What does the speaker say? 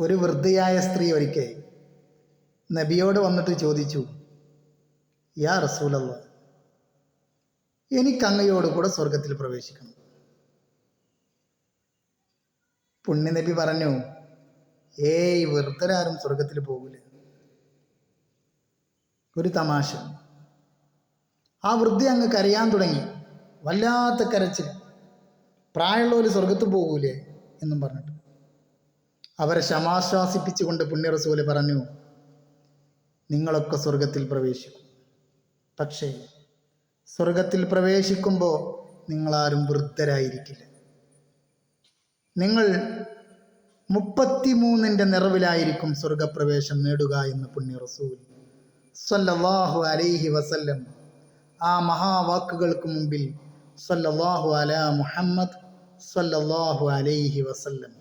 ഒരു വൃദ്ധയായ സ്ത്രീ ഒരിക്കൽ നബിയോട് വന്നിട്ട് ചോദിച്ചു യാ റസൂലല്ല എനിക്ക് അങ്ങയോട് കൂടെ സ്വർഗത്തിൽ പ്രവേശിക്കണം. പുണ്യനബി പറഞ്ഞു ഏയ് വൃദ്ധരാരും സ്വർഗത്തിൽ പോകില്ല ഒരു തമാശ. ആ വൃദ്ധ അങ്ങ് കരയാൻ തുടങ്ങി. വല്ലാത്ത കരച്ചിൽ. പ്രായമുള്ളവർ സ്വർഗത്ത് പോകൂലേ എന്നും പറഞ്ഞിട്ട്. അവരെ ശമാശ്വാസിപ്പിച്ചുകൊണ്ട് പുണ്യറസൂൽ പറഞ്ഞു നിങ്ങളൊക്കെ സ്വർഗത്തിൽ പ്രവേശിക്കും. പക്ഷേ സ്വർഗത്തിൽ പ്രവേശിക്കുമ്പോൾ നിങ്ങളാരും വൃദ്ധരായിരിക്കില്ല. നിങ്ങൾ മുപ്പത്തിമൂന്നിന്റെ നിറവിലായിരിക്കും സ്വർഗപ്രവേശം നേടുക എന്ന് പുണ്യ റസൂൽ സല്ലല്ലാഹു അലൈഹി വസല്ലം ആ മഹാവാക്കുകൾക്ക് മുമ്പിൽ സല്ലല്ലാഹു അല മുഹമ്മദ് സല്ലല്ലാഹു അലൈഹി വസല്ലം